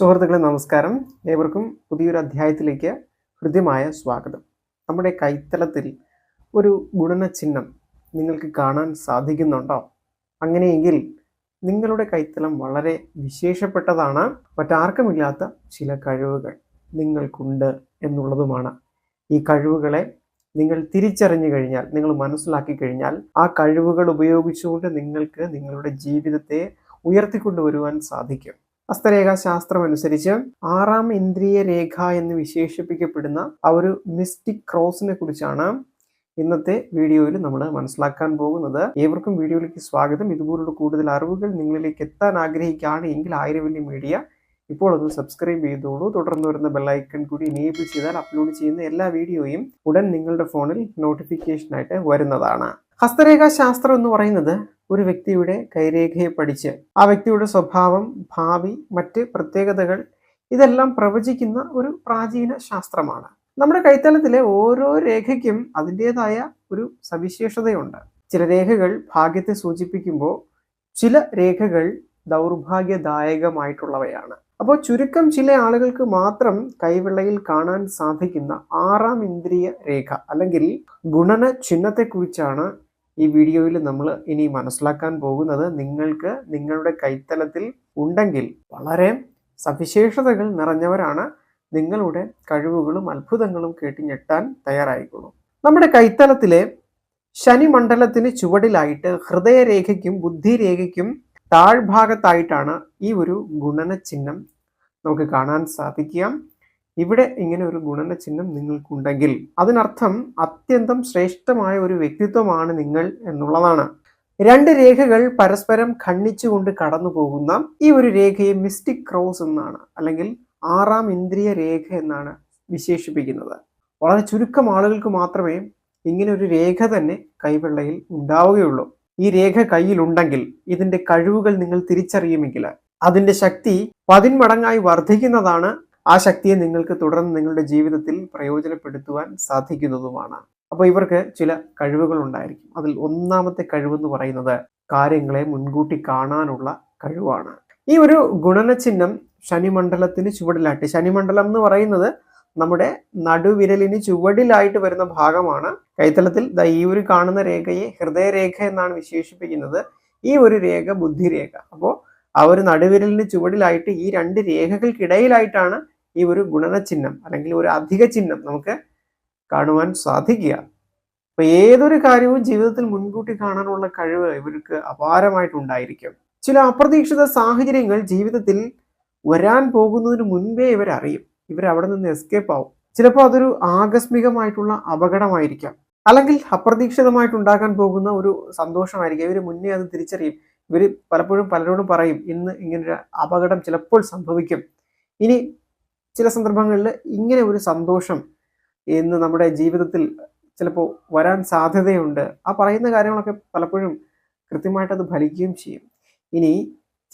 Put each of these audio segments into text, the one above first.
സുഹൃത്തുക്കളെ നമസ്കാരം. ഏവർക്കും പുതിയൊരു അധ്യായത്തിലേക്ക് ഹൃദ്യമായ സ്വാഗതം. നമ്മുടെ കൈത്തലത്തിൽ ഒരു ഗുണന ചിഹ്നം നിങ്ങൾക്ക് കാണാൻ സാധിക്കുന്നുണ്ടോ? അങ്ങനെയെങ്കിൽ നിങ്ങളുടെ കൈത്തലം വളരെ വിശേഷപ്പെട്ടതാണ്. മറ്റാർക്കുമില്ലാത്ത ചില കഴിവുകൾ നിങ്ങൾക്കുണ്ട് എന്നുള്ളതുമാണ്. ഈ കഴിവുകളെ നിങ്ങൾ തിരിച്ചറിഞ്ഞു കഴിഞ്ഞാൽ നിങ്ങൾ മനസ്സിലാക്കി കഴിഞ്ഞാൽ ആ കഴിവുകൾ ഉപയോഗിച്ചുകൊണ്ട് നിങ്ങൾക്ക് നിങ്ങളുടെ ജീവിതത്തെ ഉയർത്തിക്കൊണ്ടുവരുവാൻ സാധിക്കും. ഹസ്തരേഖാ ശാസ്ത്രം അനുസരിച്ച് ആറാം ഇന്ദ്രിയ രേഖ എന്ന് വിശേഷിപ്പിക്കപ്പെടുന്ന ആ ഒരു മിസ്റ്റിക് ക്രോസിനെ കുറിച്ചാണ് ഇന്നത്തെ വീഡിയോയിൽ നമ്മൾ മനസ്സിലാക്കാൻ പോകുന്നത്. ഏവർക്കും വീഡിയോയിലേക്ക് സ്വാഗതം. ഇതുപോലുള്ള കൂടുതൽ അറിവുകൾ നിങ്ങളിലേക്ക് എത്താൻ ആഗ്രഹിക്കുകയാണ് എങ്കിൽ ആയിരവല്ലി മീഡിയ ഇപ്പോൾ അത് സബ്സ്ക്രൈബ് ചെയ്തോളൂ. തുടർന്ന് വരുന്ന ബെല്ലൈക്കൺ കൂടി എനേബിൾ ചെയ്താൽ അപ്ലോഡ് ചെയ്യുന്ന എല്ലാ വീഡിയോയും ഉടൻ നിങ്ങളുടെ ഫോണിൽ നോട്ടിഫിക്കേഷനായിട്ട് വരുന്നതാണ്. ഹസ്തരേഖാ ശാസ്ത്രം എന്ന് പറയുന്നത് ഒരു വ്യക്തിയുടെ കൈരേഖയെ പഠിച്ച് ആ വ്യക്തിയുടെ സ്വഭാവം ഭാവി മറ്റ് പ്രത്യേകതകൾ ഇതെല്ലാം പ്രവചിക്കുന്ന ഒരു പ്രാചീന ശാസ്ത്രമാണ്. നമ്മുടെ കൈത്തലത്തിലെ ഓരോ രേഖയ്ക്കും അതിന്റെതായ ഒരു സവിശേഷതയുണ്ട്. ചില രേഖകൾ ഭാഗ്യത്തെ സൂചിപ്പിക്കുമ്പോൾ ചില രേഖകൾ ദൗർഭാഗ്യദായകമായിട്ടുള്ളവയാണ്. അപ്പോൾ ചുരുക്കം ചില ആളുകൾക്ക് മാത്രം കൈവിളയിൽ കാണാൻ സാധിക്കുന്ന ആറാം ഇന്ദ്രിയ രേഖ അല്ലെങ്കിൽ ഗുണന ചിഹ്നത്തെക്കുറിച്ചാണ് ഈ വീഡിയോയിൽ നമ്മൾ ഇനി മനസ്സിലാക്കാൻ പോകുന്നത് നിങ്ങൾക്ക് നിങ്ങളുടെ കൈത്തലത്തിൽ ഉണ്ടെങ്കിൽ വളരെ സവിശേഷതകൾ നിറഞ്ഞവരാണ് നിങ്ങളുടെ കഴിവുകളും അത്ഭുതങ്ങളും കേട്ട് ഞെട്ടാൻ തയ്യാറായിക്കോളൂ. നമ്മുടെ കൈത്തലത്തിലെ ശനിമണ്ഡലത്തിന് ചുവടിലായിട്ട് ഹൃദയരേഖയ്ക്കും ബുദ്ധിരേഖയ്ക്കും താഴ്ഭാഗത്തായിട്ടാണ് ഈ ഒരു ഗുണന ചിഹ്നം നമുക്ക് കാണാൻ സാധിക്കുക. ഇവിടെ ഇങ്ങനെ ഒരു ഗുണന ചിഹ്നം നിങ്ങൾക്കുണ്ടെങ്കിൽ അതിനർത്ഥം അത്യന്തം ശ്രേഷ്ഠമായ ഒരു വ്യക്തിത്വമാണ് നിങ്ങൾ എന്നുള്ളതാണ്. രണ്ട് രേഖകൾ പരസ്പരം ഖണ്ണിച്ചുകൊണ്ട് കടന്നു പോകുന്ന ഈ ഒരു രേഖയെ മിസ്റ്റിക് ക്രോസ് എന്നാണ് അല്ലെങ്കിൽ ആറാം ഇന്ദ്രിയ രേഖ എന്നാണ് വിശേഷിപ്പിക്കുന്നത്. വളരെ ചുരുക്കം ആളുകൾക്ക് മാത്രമേ ഇങ്ങനെ ഒരു രേഖ തന്നെ കൈവെള്ളയിൽ ഉണ്ടാവുകയുള്ളൂ. ഈ രേഖ കയ്യിലുണ്ടെങ്കിൽ ഇതിന്റെ കഴിവുകൾ നിങ്ങൾ തിരിച്ചറിയുമെങ്കിൽ അതിന്റെ ശക്തി പതിന്മടങ്ങായി വർദ്ധിക്കുന്നതാണ് ആ ശക്തിയെ നിങ്ങൾക്ക് തുടർന്ന് നിങ്ങളുടെ ജീവിതത്തിൽ പ്രയോജനപ്പെടുത്തുവാൻ സാധിക്കുന്നതുമാണ്. അപ്പോൾ ഇവർക്ക് ചില കഴിവുകൾ ഉണ്ടായിരിക്കും അതിൽ ഒന്നാമത്തെ കഴിവെന്ന് പറയുന്നത് കാര്യങ്ങളെ മുൻകൂട്ടി കാണാനുള്ള കഴിവാണ്. ഈ ഒരു ഗുണനചിഹ്നം ശനിമണ്ഡലത്തിന് ചുവടിലായിട്ട് ശനിമണ്ഡലം എന്ന് പറയുന്നത് നമ്മുടെ നടുവിരലിന് ചുവടിലായിട്ട് വരുന്ന ഭാഗമാണ്. കൈത്തലത്തിൽ ഈ ഒരു കാണുന്ന രേഖയെ ഹൃദയരേഖ എന്നാണ് വിശേഷിപ്പിക്കുന്നത്. ഈ ഒരു രേഖ ബുദ്ധിരേഖ. അപ്പോൾ ആ ഒരു നടുവിരലിന് ചുവടിലായിട്ട് ഈ രണ്ട് രേഖകൾക്കിടയിലായിട്ടാണ് ഈ ഒരു ഗുണന ചിഹ്നം അല്ലെങ്കിൽ ഒരു അധിക ചിഹ്നം നമുക്ക് കാണുവാൻ സാധിക്കുക. അപ്പൊ ഏതൊരു കാര്യവും ജീവിതത്തിൽ മുൻകൂട്ടി കാണാനുള്ള കഴിവ് ഇവർക്ക് അപാരമായിട്ടുണ്ടായിരിക്കും. ചില അപ്രതീക്ഷിത സാഹചര്യങ്ങൾ ജീവിതത്തിൽ വരാൻ പോകുന്നതിന് മുൻപേ ഇവരറിയും. അവിടെ നിന്ന് എസ്കേപ്പ് ആവും. ചിലപ്പോൾ അതൊരു ആകസ്മികമായിട്ടുള്ള അപകടമായിരിക്കാം. അല്ലെങ്കിൽ അപ്രതീക്ഷിതമായിട്ടുണ്ടാകാൻ പോകുന്ന ഒരു സന്തോഷമായിരിക്കും. ഇവർ മുന്നേ അത് തിരിച്ചറിയും. ഇവർ പലപ്പോഴും പലരോടും പറയും ഇന്ന് ഇങ്ങനൊരു അപകടം ചിലപ്പോൾ സംഭവിക്കും. ഇനി ചില സന്ദർഭങ്ങളിൽ ഇങ്ങനെ ഒരു സന്തോഷം ഇന്ന് നമ്മുടെ ജീവിതത്തിൽ ചിലപ്പോൾ വരാൻ സാധ്യതയുണ്ട്. ആ പറയുന്ന കാര്യങ്ങളൊക്കെ പലപ്പോഴും കൃത്യമായിട്ട് അത് ഫലിക്കുകയും ചെയ്യും. ഇനി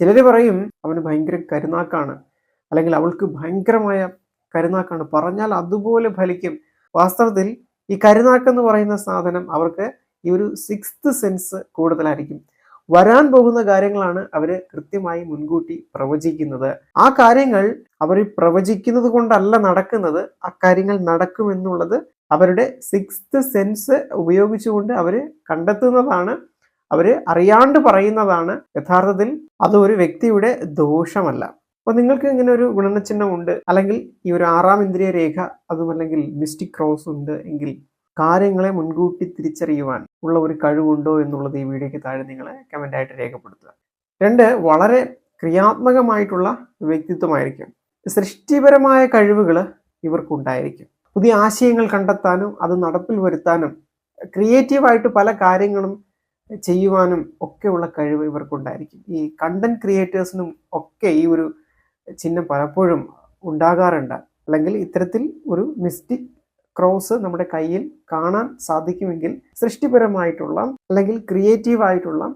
ചിലർ പറയും അവന് ഭയങ്കര കരുനാക്കാണ്. അല്ലെങ്കിൽ അവൾക്ക് ഭയങ്കരമായ കരുനാക്കാണ്. പറഞ്ഞാൽ അതുപോലെ ഫലിക്കും. വാസ്തവത്തിൽ ഈ കരുനാക്കെന്ന് പറയുന്ന സാധനം അവർക്ക് ഈ ഒരു സിക്സ്ത് സെൻസ് കൂടുതലായിരിക്കും. വരാൻ പോകുന്ന കാര്യങ്ങളാണ് അവർ കൃത്യമായി മുൻകൂട്ടി പ്രവചിക്കുന്നത്. ആ കാര്യങ്ങൾ അവർ പ്രവചിക്കുന്നത് കൊണ്ടല്ല നടക്കുന്നത് ആ കാര്യങ്ങൾ നടക്കുമെന്നുള്ളത് അവരുടെ സിക്സ്ത് സെൻസ് ഉപയോഗിച്ചുകൊണ്ട് അവർ കണ്ടെത്തുന്നതാണ് അവർ അറിയാണ്ട് പറയുന്നതാണ്. യഥാർത്ഥത്തിൽ അത് ഒരു വ്യക്തിയുടെ ദോഷമല്ല. അപ്പൊ നിങ്ങൾക്ക് ഇങ്ങനെ ഒരു ഗുണനചിഹ്നം ഉണ്ട് അല്ലെങ്കിൽ ഈ ഒരു ആറാം ഇന്ദ്രിയ രേഖ അതുമല്ലെങ്കിൽ മിസ്റ്റിക് ക്രോസ് ഉണ്ട് എങ്കിൽ കാര്യങ്ങളെ മുൻകൂട്ടി തിരിച്ചറിയുവാൻ ഉള്ള ഒരു കഴിവുണ്ടോ എന്നുള്ളത് ഈ വീഡിയോയ്ക്ക് താഴെ നിങ്ങൾ കമന്റായിട്ട് രേഖപ്പെടുത്തുക. രണ്ട് വളരെ ക്രിയാത്മകമായിട്ടുള്ള വ്യക്തിത്വമായിരിക്കും. സൃഷ്ടിപരമായ കഴിവുകൾ ഇവർക്കുണ്ടായിരിക്കും. പുതിയ ആശയങ്ങൾ കണ്ടെത്താനും അത് നടപ്പിൽ വരുത്താനും ക്രിയേറ്റീവായിട്ട് പല കാര്യങ്ങളും ചെയ്യുവാനും ഒക്കെയുള്ള കഴിവ് ഇവർക്കുണ്ടായിരിക്കും. ഈ കണ്ടന്റ് ക്രിയേറ്റേഴ്സിനും ഒക്കെ ഈ ഒരു ചിഹ്നം പലപ്പോഴും ഉണ്ടാകാറുണ്ട്. അല്ലെങ്കിൽ ഇത്തരത്തിൽ ഒരു മിസ്റ്റിക് ക്രോസ് നമ്മുടെ കയ്യിൽ കാണാൻ സാധിക്കുമെങ്കിൽ സൃഷ്ടിപരമായിട്ടുള്ള അല്ലെങ്കിൽ ക്രിയേറ്റീവ് ആയിട്ടുള്ള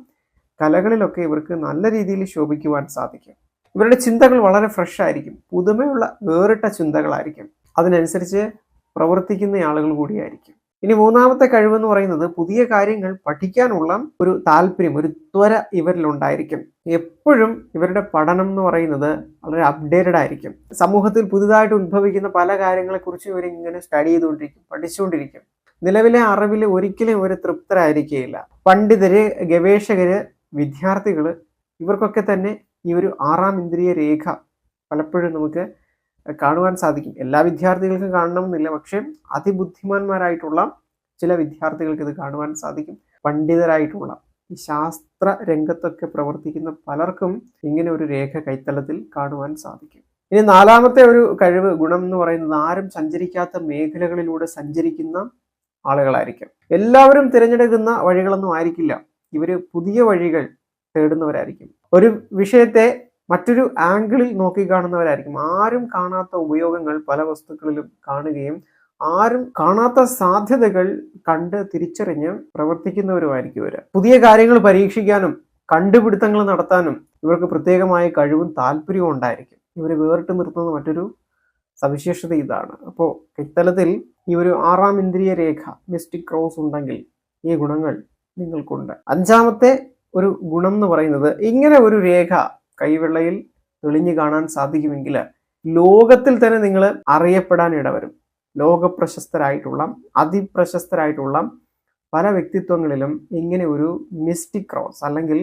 കലകളിലൊക്കെ ഇവർക്ക് നല്ല രീതിയിൽ ശോഭിക്കുവാൻ സാധിക്കും. ഇവരുടെ ചിന്തകൾ വളരെ ഫ്രഷ് ആയിരിക്കും. പുതുമയുള്ള വേറിട്ട ചിന്തകളായിരിക്കും. അതിനനുസരിച്ച് പ്രവർത്തിക്കുന്ന ആളുകൾ കൂടിയായിരിക്കും. ഇനി മൂന്നാമത്തെ കഴിവെന്ന് പറയുന്നത് പുതിയ കാര്യങ്ങൾ പഠിക്കാനുള്ള ഒരു താല്പര്യം ഒരു ത്വര ഇവരിലുണ്ടായിരിക്കും എപ്പോഴും ഇവരുടെ പഠനം എന്ന് പറയുന്നത് വളരെ അപ്ഡേറ്റഡ് ആയിരിക്കും. സമൂഹത്തിൽ പുതുതായിട്ട് ഉത്ഭവിക്കുന്ന പല കാര്യങ്ങളെക്കുറിച്ച് ഇവരിങ്ങനെ സ്റ്റഡി ചെയ്തുകൊണ്ടിരിക്കും പഠിച്ചുകൊണ്ടിരിക്കും. നിലവിലെ അറിവിൽ ഒരിക്കലും ഇവർ തൃപ്തരായിരിക്കുകയില്ല. പണ്ഡിതര് ഗവേഷകര് വിദ്യാർത്ഥികൾ ഇവർക്കൊക്കെ തന്നെ ഈ ഒരു ആറാം ഇന്ദ്രിയ രേഖ പലപ്പോഴും നമുക്ക് കാണുവാൻ സാധിക്കും. എല്ലാ വിദ്യാർത്ഥികൾക്കും കാണണമെന്നില്ല. പക്ഷേ അതിബുദ്ധിമാന്മാരായിട്ടുള്ള ചില വിദ്യാർത്ഥികൾക്ക് ഇത് കാണുവാൻ സാധിക്കും. പണ്ഡിതരായിട്ടുള്ള ഈ ശാസ്ത്ര രംഗത്തൊക്കെ പ്രവർത്തിക്കുന്ന പലർക്കും ഇങ്ങനെ ഒരു രേഖ കൈത്തലത്തിൽ കാണുവാൻ സാധിക്കും. ഇനി നാലാമത്തെ ഒരു കഴിവ് ഗുണം എന്ന് പറയുന്നത് ആരും സഞ്ചരിക്കാത്ത മേഖലകളിലൂടെ സഞ്ചരിക്കുന്ന ആളുകളായിരിക്കും. എല്ലാവരും തിരഞ്ഞെടുക്കുന്ന വഴികളൊന്നും ആയിരിക്കില്ല. ഇവർ പുതിയ വഴികൾ തേടുന്നവരായിരിക്കും. ഒരു വിഷയത്തെ മറ്റൊരു ആംഗിളിൽ നോക്കി കാണുന്നവരായിരിക്കും. ആരും കാണാത്ത ഉപയോഗങ്ങൾ പല വസ്തുക്കളിലും കാണുകയും ആരും കാണാത്ത സാധ്യതകൾ കണ്ട് തിരിച്ചറിഞ്ഞ് പ്രവർത്തിക്കുന്നവരുമായിരിക്കും ഇവർ. പുതിയ കാര്യങ്ങൾ പരീക്ഷിക്കാനും കണ്ടുപിടുത്തങ്ങൾ നടത്താനും ഇവർക്ക് പ്രത്യേകമായ കഴിവും താല്പര്യവും ഉണ്ടായിരിക്കും. ഇവരെ വേറിട്ട് നിർത്തുന്ന മറ്റൊരു സവിശേഷത ഇതാണ്. അപ്പോൾ ഇത്തരത്തിൽ ഈ ഒരു ആറാം ഇന്ദ്രിയ രേഖ മിസ്റ്റിക് ക്രോസ് ഉണ്ടെങ്കിൽ ഈ ഗുണങ്ങൾ നിങ്ങൾക്കുണ്ട്. അഞ്ചാമത്തെ ഒരു ഗുണം എന്ന് പറയുന്നത് ഇങ്ങനെ ഒരു രേഖ കൈവെള്ളയിൽ തെളിഞ്ഞു കാണാൻ സാധിക്കുമെങ്കിൽ ലോകത്തിൽ തന്നെ നിങ്ങൾ അറിയപ്പെടാൻ ഇടവരും. ലോകപ്രശസ്തരായിട്ടുള്ള അതിപ്രശസ്തരായിട്ടുള്ള പല വ്യക്തിത്വങ്ങളിലും ഇങ്ങനെ ഒരു മിസ്റ്റിക് ക്രോസ് അല്ലെങ്കിൽ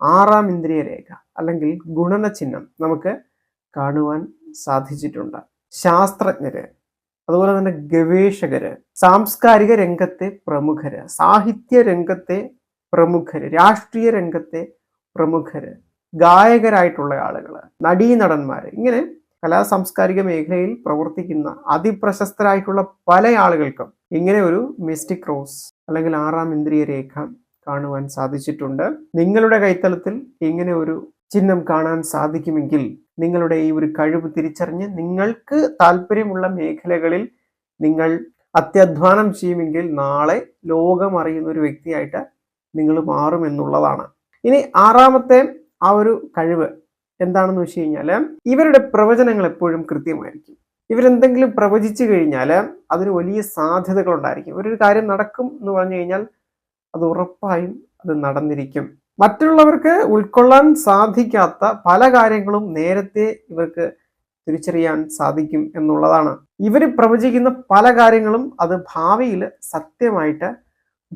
ആറാം ഇന്ദ്രിയ രേഖ അല്ലെങ്കിൽ ഗുണന ചിഹ്നം നമുക്ക് കാണുവാൻ സാധിച്ചിട്ടുണ്ട്. ശാസ്ത്രജ്ഞര് അതുപോലെ തന്നെ ഗവേഷകര് സാംസ്കാരിക രംഗത്തെ പ്രമുഖര് സാഹിത്യ രംഗത്തെ പ്രമുഖര് രാഷ്ട്രീയ രംഗത്തെ പ്രമുഖര് ഗായകരായിട്ടുള്ള ആളുകൾ നടീനടന്മാർ ഇങ്ങനെ കലാ സാംസ്കാരിക മേഖലയിൽ പ്രവർത്തിക്കുന്ന അതിപ്രശസ്തരായിട്ടുള്ള പല ആളുകൾക്കും ഇങ്ങനെ ഒരു മിസ്റ്റിക് റോസ് അല്ലെങ്കിൽ ആറാം ഇന്ദ്രിയ രേഖ കാണുവാൻ സാധിച്ചിട്ടുണ്ട്. നിങ്ങളുടെ കൈത്തലത്തിൽ ഇങ്ങനെ ഒരു ചിഹ്നം കാണാൻ സാധിക്കുമെങ്കിൽ നിങ്ങളുടെ ഈ ഒരു കഴിവ് തിരിച്ചറിഞ്ഞ് നിങ്ങൾക്ക് താല്പര്യമുള്ള മേഖലകളിൽ നിങ്ങൾ അത്യധ്വാനം ചെയ്യുമെങ്കിൽ നാളെ ലോകം അറിയുന്ന ഒരു വ്യക്തിയായിട്ട് നിങ്ങൾ മാറുമെന്നുള്ളതാണ്. ഇനി ആറാമത്തെ ആ ഒരു കഴിവ് എന്താണെന്ന് വെച്ച് കഴിഞ്ഞാൽ ഇവരുടെ പ്രവചനങ്ങൾ എപ്പോഴും കൃത്യമായിരിക്കും. ഇവരെന്തെങ്കിലും പ്രവചിച്ചു കഴിഞ്ഞാൽ അതിന് വലിയ സാധ്യതകൾ ഉണ്ടായിരിക്കും. ഒരു കാര്യം നടക്കും എന്ന് പറഞ്ഞു കഴിഞ്ഞാൽ അത് ഉറപ്പായും അത് നടന്നിരിക്കും. മറ്റുള്ളവർക്ക് ഉൾക്കൊള്ളാൻ സാധിക്കാത്ത പല കാര്യങ്ങളും നേരത്തെ ഇവർക്ക് തിരിച്ചറിയാൻ സാധിക്കും എന്നുള്ളതാണ്. ഇവർ പ്രവചിക്കുന്ന പല കാര്യങ്ങളും അത് ഭാവിയിൽ സത്യമായിട്ട്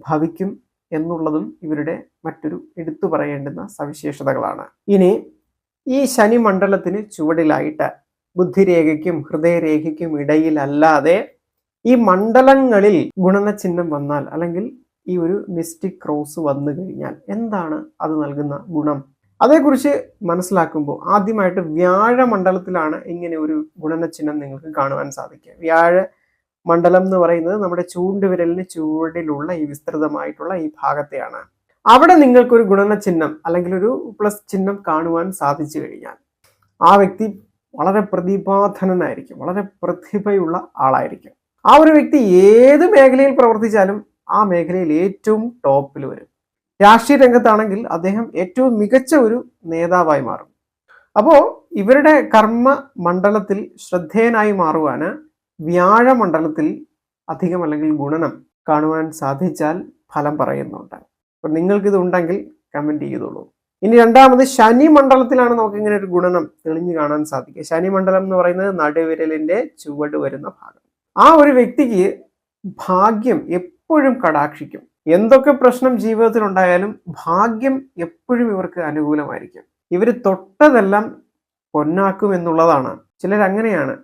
ഭവിക്കും എന്നുള്ളതും ഇവരുടെ മറ്റൊരു എടുത്തു പറയേണ്ടുന്ന സവിശേഷതകളാണ്. ഇനി ഈ ശനി മണ്ഡലത്തിന് ചുവടിലായിട്ട് ബുദ്ധിരേഖയ്ക്കും ഹൃദയരേഖയ്ക്കും ഇടയിലല്ലാതെ ഈ മണ്ഡലങ്ങളിൽ ഗുണന ചിഹ്നം വന്നാൽ അല്ലെങ്കിൽ ഈ ഒരു മിസ്റ്റിക് ക്രോസ് വന്നു കഴിഞ്ഞാൽ എന്താണ് അത് നൽകുന്ന ഗുണം? അതേക്കുറിച്ച് മനസ്സിലാക്കുമ്പോൾ ആദ്യമായിട്ട് വ്യാഴ മണ്ഡലത്തിലാണ് ഇങ്ങനെ ഒരു ഗുണന ചിഹ്നം നിങ്ങൾക്ക് കാണുവാൻ സാധിക്കുക. വ്യാഴ മണ്ഡലം എന്ന് പറയുന്നത് നമ്മുടെ ചൂണ്ടുവിരലിന് ചുവടിലുള്ള ഈ വിസ്തൃതമായിട്ടുള്ള ഈ ഭാഗത്തെയാണ്. അവിടെ നിങ്ങൾക്കൊരു ഗുണന ചിഹ്നം അല്ലെങ്കിൽ ഒരു പ്ലസ് ചിഹ്നം കാണുവാൻ സാധിച്ചു കഴിഞ്ഞാൽ ആ വ്യക്തി വളരെ പ്രതിഭാധനനായിരിക്കും വളരെ പ്രതിഭയുള്ള ആളായിരിക്കും. ആ ഒരു വ്യക്തി ഏത് മേഖലയിൽ പ്രവർത്തിച്ചാലും ആ മേഖലയിൽ ഏറ്റവും ടോപ്പിൽ വരും. രാഷ്ട്രീയ രംഗത്താണെങ്കിൽ അദ്ദേഹം ഏറ്റവും മികച്ച ഒരു നേതാവായി മാറും. അപ്പോൾ ഇവരുടെ കർമ്മ മണ്ഡലത്തിൽ ശ്രദ്ധേയനായി മാറുവാന് വ്യാഴമണ്ഡലത്തിൽ അധികം അല്ലെങ്കിൽ ഗുണനം കാണുവാൻ സാധിച്ചാൽ ഫലം പറയുന്നുണ്ട്. അപ്പൊ നിങ്ങൾക്കിത് ഉണ്ടെങ്കിൽ കമന്റ് ചെയ്തോളൂ. ഇനി രണ്ടാമത് ശനി മണ്ഡലത്തിലാണ് നമുക്ക് ഇങ്ങനെ ഒരു ഗുണനം തെളിഞ്ഞു കാണാൻ സാധിക്കുക. ശനി മണ്ഡലം എന്ന് പറയുന്നത് നടുവിരലിന്റെ ചുവട് വരുന്ന ഭാഗം. ആ ഒരു വ്യക്തിക്ക് ഭാഗ്യം എപ്പോഴും കടാക്ഷിക്കും. എന്തൊക്കെ പ്രശ്നം ജീവിതത്തിൽ ഉണ്ടായാലും ഭാഗ്യം എപ്പോഴും ഇവർക്ക് അനുകൂലമായിരിക്കും. ഇവർ തൊട്ടതെല്ലാം പൊന്നാക്കും എന്നുള്ളതാണ്. ചിലർ അങ്ങനെയാണ്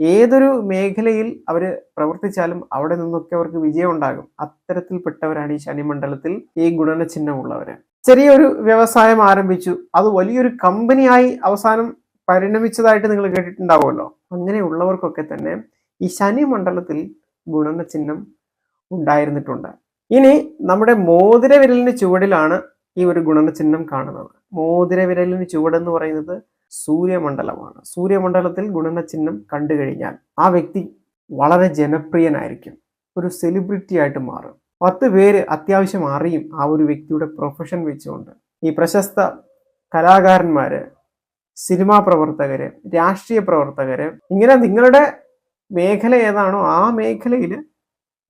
ഏതൊരു മേഖലയിൽ അവർ പ്രവർത്തിച്ചാലും അവിടെ നിന്നൊക്കെ അവർക്ക് വിജയം ഉണ്ടാകും അത്തരത്തിൽപ്പെട്ടവരാണ് ഈ ശനിമണ്ഡലത്തിൽ ഈ ഗുണന ചിഹ്നമുള്ളവര് ചെറിയൊരു വ്യവസായം ആരംഭിച്ചു. അത് വലിയൊരു കമ്പനിയായി അവസാനം പരിണമിച്ചതായിട്ട് നിങ്ങൾ കേട്ടിട്ടുണ്ടാവുമല്ലോ. അങ്ങനെയുള്ളവർക്കൊക്കെ തന്നെ ഈ ശനി മണ്ഡലത്തിൽ ഗുണനചിഹ്നം ഉണ്ടായിരുന്നിട്ടുണ്ട്. ഇനി നമ്മുടെ മോതിര വിരലിന് ചുവടിലാണ് ഈ ഒരു ഗുണനചിഹ്നം കാണുന്നത്. മോതിര വിരലിന് ചുവടെന്ന് പറയുന്നത് സൂര്യമണ്ഡലമാണ്. സൂര്യമണ്ഡലത്തിൽ ഗുണനചിഹ്നം കണ്ടു കഴിഞ്ഞാൽ ആ വ്യക്തി വളരെ ജനപ്രിയനായിരിക്കും. ഒരു സെലിബ്രിറ്റി ആയിട്ട് മാറും. പത്ത് പേര് അത്യാവശ്യം അറിയും ആ ഒരു വ്യക്തിയുടെ പ്രൊഫഷൻ വെച്ചുകൊണ്ട്. ഈ പ്രശസ്ത കലാകാരന്മാര് സിനിമാ പ്രവർത്തകര് രാഷ്ട്രീയ പ്രവർത്തകര് ഇങ്ങനെ നിങ്ങളുടെ മേഖല ഏതാണോ ആ മേഖലയിൽ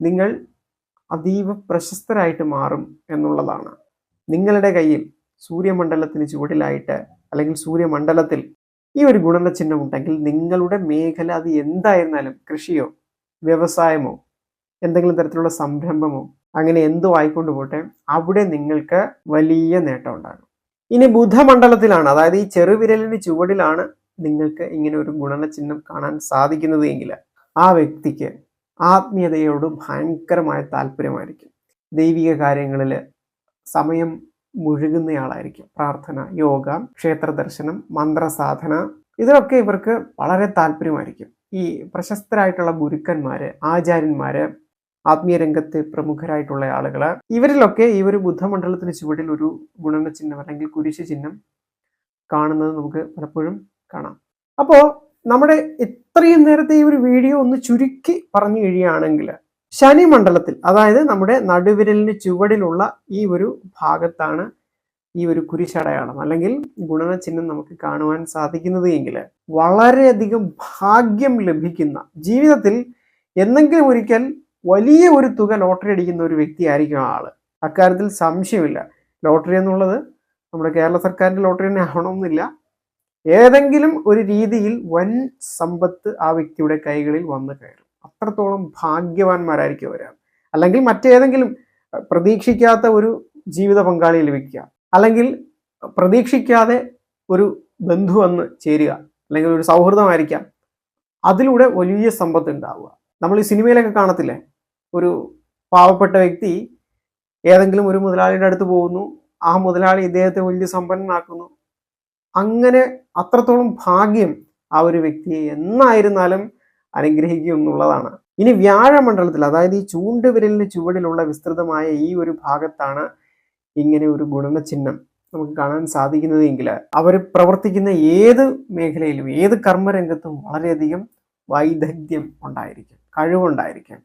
നിങ്ങൾ അതീവ പ്രശസ്തരായിട്ട് മാറും എന്നുള്ളതാണ്. നിങ്ങളുടെ കയ്യിൽ സൂര്യമണ്ഡലത്തിന് ചുവടിലായിട്ട് അല്ലെങ്കിൽ സൂര്യമണ്ഡലത്തിൽ ഈ ഒരു ഗുണന ചിഹ്നം ഉണ്ടെങ്കിൽ നിങ്ങളുടെ മേഖല അത് എന്തായിരുന്നാലും കൃഷിയോ വ്യവസായമോ എന്തെങ്കിലും തരത്തിലുള്ള സംരംഭമോ അങ്ങനെ എന്തോ ആയിക്കൊണ്ട് പോട്ടെ അവിടെ നിങ്ങൾക്ക് വലിയ നേട്ടം ഉണ്ടാകും. ഇനി ബുധമണ്ഡലത്തിലാണ് അതായത് ഈ ചെറുവിരലിന് ചുവടിലാണ് നിങ്ങൾക്ക് ഇങ്ങനെ ഒരു ഗുണന ചിഹ്നം കാണാൻ സാധിക്കുന്നത് എങ്കിൽ ആ വ്യക്തിക്ക് ആത്മീയതയോട് ഭയങ്കരമായ താല്പര്യമായിരിക്കും. ദൈവിക കാര്യങ്ങളിൽ സമയം മുഴുകുന്നയാളായിരിക്കും. പ്രാർത്ഥന യോഗ ക്ഷേത്ര ദർശനം മന്ത്രസാധന ഇതിലൊക്കെ ഇവർക്ക് വളരെ താല്പര്യമായിരിക്കും. ഈ പ്രശസ്തരായിട്ടുള്ള ഗുരുക്കന്മാര് ആചാര്യന്മാര് ആത്മീയ രംഗത്ത് പ്രമുഖരായിട്ടുള്ള ആളുകൾ ഇവരിലൊക്കെ ഈ ഒരു ബുദ്ധമണ്ഡലത്തിന് ചുവടിൽ ഒരു ഗുണന ചിഹ്നം അല്ലെങ്കിൽ കുരിശ് ചിഹ്നം കാണുന്നത് നമുക്ക് പലപ്പോഴും കാണാം. അപ്പോൾ നമ്മുടെ ഇത്രയും നേരത്തെ ഈ ഒരു വീഡിയോ ഒന്ന് ചുരുക്കി പറഞ്ഞു കഴിയുകയാണെങ്കിൽ ശനി മണ്ഡലത്തിൽ അതായത് നമ്മുടെ നടുവിരലിന് ചുവടിലുള്ള ഈ ഒരു ഭാഗത്താണ് ഈ ഒരു കുരിശടയാളം. അല്ലെങ്കിൽ ഗുണന ചിഹ്നം നമുക്ക് കാണുവാൻ സാധിക്കുന്നത് എങ്കിൽ വളരെയധികം ഭാഗ്യം ലഭിക്കുന്ന ജീവിതത്തിൽ എന്തെങ്കിലും ഒരിക്കൽ വലിയ ഒരു തുക ലോട്ടറി അടിക്കുന്ന ഒരു വ്യക്തിയായിരിക്കും ആൾ. അക്കാര്യത്തിൽ സംശയമില്ല. ലോട്ടറി എന്നുള്ളത് നമ്മുടെ കേരള സർക്കാരിന്റെ ലോട്ടറി തന്നെ ആവണമെന്നില്ല. ഏതെങ്കിലും ഒരു രീതിയിൽ വൻ സമ്പത്ത് ആ വ്യക്തിയുടെ കൈകളിൽ വന്നു കയറും. അത്രത്തോളം ഭാഗ്യവാന്മാരായിരിക്കും അവരാണ് അല്ലെങ്കിൽ മറ്റേതെങ്കിലും പ്രതീക്ഷിക്കാത്ത ഒരു ജീവിത പങ്കാളിയെ ലഭിക്കുക അല്ലെങ്കിൽ പ്രതീക്ഷിക്കാതെ ഒരു ബന്ധു വന്ന് ചേരുക. അല്ലെങ്കിൽ ഒരു സൗഹൃദമായിരിക്കാം. അതിലൂടെ വലിയ സമ്പത്ത് ഉണ്ടാവുക. നമ്മൾ ഈ സിനിമയിലൊക്കെ കാണത്തില്ലേ? ഒരു പാവപ്പെട്ട വ്യക്തി ഏതെങ്കിലും ഒരു മുതലാളിയുടെ അടുത്ത് പോകുന്നു. ആ മുതലാളി ഇദ്ദേഹത്തെ വലിയ സമ്പന്നനാക്കുന്നു. അങ്ങനെ അത്രത്തോളം ഭാഗ്യം ആ ഒരു വ്യക്തിയെ എന്നായിരുന്നാലും അനുഗ്രഹിക്കും എന്നുള്ളതാണ് ഇനി വ്യാഴമണ്ഡലത്തിൽ അതായത് ഈ ചൂണ്ടുവിരലിന് ചുവടിലുള്ള വിസ്തൃതമായ ഈ ഒരു ഭാഗത്താണ് ഇങ്ങനെ ഒരു ഗുണനചിഹ്നം നമുക്ക് കാണാൻ സാധിക്കുന്നതെങ്കിൽ അവർ പ്രവർത്തിക്കുന്ന ഏത് മേഖലയിലും ഏത് കർമ്മരംഗത്തും വളരെയധികം വൈദഗ്ധ്യം ഉണ്ടായിരിക്കും കഴിവുണ്ടായിരിക്കും.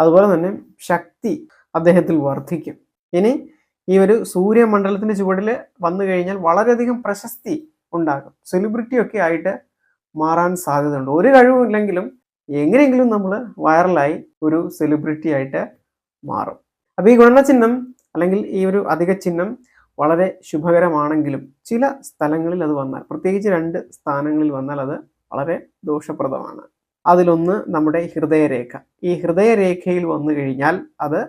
അതുപോലെ തന്നെ ശക്തി അദ്ദേഹത്തിൽ വർദ്ധിക്കും. ഇനി ഈ ഒരു സൂര്യമണ്ഡലത്തിന്റെ ചുവടിൽ വന്നു കഴിഞ്ഞാൽ വളരെയധികം പ്രശസ്തി ഉണ്ടാകും. സെലിബ്രിറ്റി ഒക്കെ ആയിട്ട് മാറാൻ സാധ്യതയുണ്ട്. ഒരു കഴിവുമില്ലെങ്കിലും എങ്ങനെയെങ്കിലും നമ്മൾ വൈറലായി ഒരു സെലിബ്രിറ്റി ആയിട്ട് മാറും. അപ്പോൾ ഈ ഗുണനചിഹ്നം അല്ലെങ്കിൽ ഈ ഒരു അധിക ചിഹ്നം വളരെ ശുഭകരമാണെങ്കിലും ചില സ്ഥലങ്ങളിൽ അത് വന്നാൽ പ്രത്യേകിച്ച് രണ്ട് സ്ഥാനങ്ങളിൽ വന്നാൽ അത് വളരെ ദോഷപ്രദമാണ്. അതിലൊന്ന് നമ്മുടെ ഹൃദയരേഖ. ഈ ഹൃദയരേഖയിൽ വന്നു കഴിഞ്ഞാൽ അത്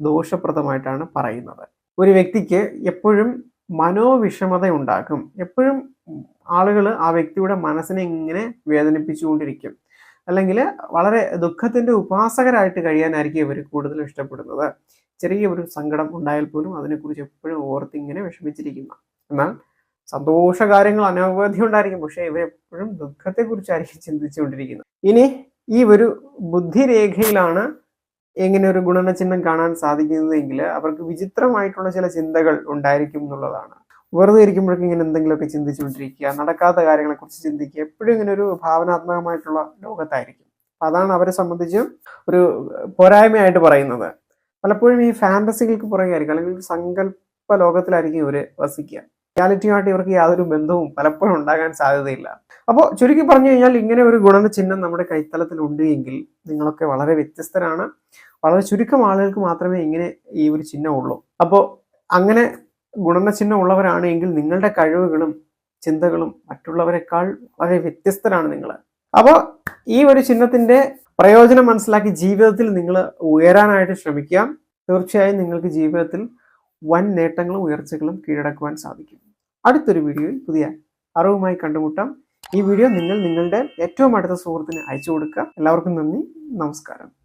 ദോഷപ്രദമായിട്ടാണ് പറയുന്നത്. ഒരു വ്യക്തിക്ക് എപ്പോഴും മനോവിഷമത ഉണ്ടാക്കും എപ്പോഴും ആളുകൾ ആ വ്യക്തിയുടെ മനസ്സിനെ ഇങ്ങനെ വേദനിപ്പിച്ചുകൊണ്ടിരിക്കും. അല്ലെങ്കിൽ വളരെ ദുഃഖത്തിന്റെ ഉപാസകരായിട്ട് കഴിയാനായിരിക്കും ഇവർ കൂടുതൽ ഇഷ്ടപ്പെടുന്നത്. ചെറിയ ഒരു സങ്കടം ഉണ്ടായാൽ പോലും അതിനെക്കുറിച്ച് എപ്പോഴും ഓർത്തിങ്ങനെ വിഷമിച്ചിരിക്കുന്ന. എന്നാൽ സന്തോഷ കാര്യങ്ങൾ അനവധി ഉണ്ടായിരിക്കും. പക്ഷേ ഇവരെപ്പോഴും ദുഃഖത്തെക്കുറിച്ചായിരിക്കും ചിന്തിച്ചുകൊണ്ടിരിക്കുന്നത്. ഇനി ഈ ഒരു ബുദ്ധിരേഖയിലാണ് എങ്ങനെ ഒരു ഗുണനചിഹ്നം കാണാൻ സാധിക്കുന്നതെങ്കിൽ അവർക്ക് വിചിത്രമായിട്ടുള്ള ചില ചിന്തകൾ ഉണ്ടായിരിക്കും എന്നുള്ളതാണ്. വെറുതെ ഇരിക്കുമ്പോഴൊക്കെ ഇങ്ങനെ എന്തെങ്കിലുമൊക്കെ ചിന്തിച്ചുകൊണ്ടിരിക്കുക നടക്കാത്ത കാര്യങ്ങളെക്കുറിച്ച് ചിന്തിക്കുക എപ്പോഴും ഇങ്ങനെ ഒരു ഭാവനാത്മകമായിട്ടുള്ള ലോകത്തായിരിക്കും. അതാണ് അവരെ സംബന്ധിച്ച് ഒരു പോരായ്മയായിട്ട് പറയുന്നത്. പലപ്പോഴും ഈ ഫാന്റസികൾക്ക് പുറകെയായിരിക്കും അല്ലെങ്കിൽ സങ്കല്പ ലോകത്തിലായിരിക്കും ഇവർ വസിക്കുക. റിയാലിറ്റിയുമായിട്ട് ഇവർക്ക് യാതൊരു ബന്ധവും പലപ്പോഴും ഉണ്ടാകാൻ സാധ്യതയില്ല. അപ്പോൾ ചുരുക്കി പറഞ്ഞു കഴിഞ്ഞാൽ ഇങ്ങനെ ഒരു ഗുണന ചിഹ്നം നമ്മുടെ കൈത്തലത്തിൽ ഉണ്ട് എങ്കിൽ നിങ്ങളൊക്കെ വളരെ വ്യത്യസ്തരാണ്. വളരെ ചുരുക്കം ആളുകൾക്ക് മാത്രമേ ഇങ്ങനെ ഈ ഒരു ചിഹ്നം ഉള്ളൂ. അപ്പോൾ അങ്ങനെ ഗുണന ചിഹ്നം ഉള്ളവരാണ് എങ്കിൽ നിങ്ങളുടെ കഴിവുകളും ചിന്തകളും മറ്റുള്ളവരെക്കാൾ വളരെ വ്യത്യസ്തരാണ് നിങ്ങൾ അപ്പോൾ ഈ ഒരു ചിഹ്നത്തിന്റെ പ്രയോജനം മനസ്സിലാക്കി ജീവിതത്തിൽ നിങ്ങൾ ഉയരാനായിട്ട് ശ്രമിക്കുക തീർച്ചയായും നിങ്ങൾക്ക് ജീവിതത്തിൽ വൻ നേട്ടങ്ങളും ഉയർച്ചകളും കീഴടക്കുവാൻ സാധിക്കും. അടുത്തൊരു വീഡിയോയിൽ പുതിയ അറിവുമായി കണ്ടുമുട്ടാം. ഈ വീഡിയോ നിങ്ങൾ നിങ്ങളുടെ ഏറ്റവും അടുത്ത സുഹൃത്തിന് അയച്ചു കൊടുക്കുക. എല്ലാവർക്കും നന്ദി. നമസ്കാരം.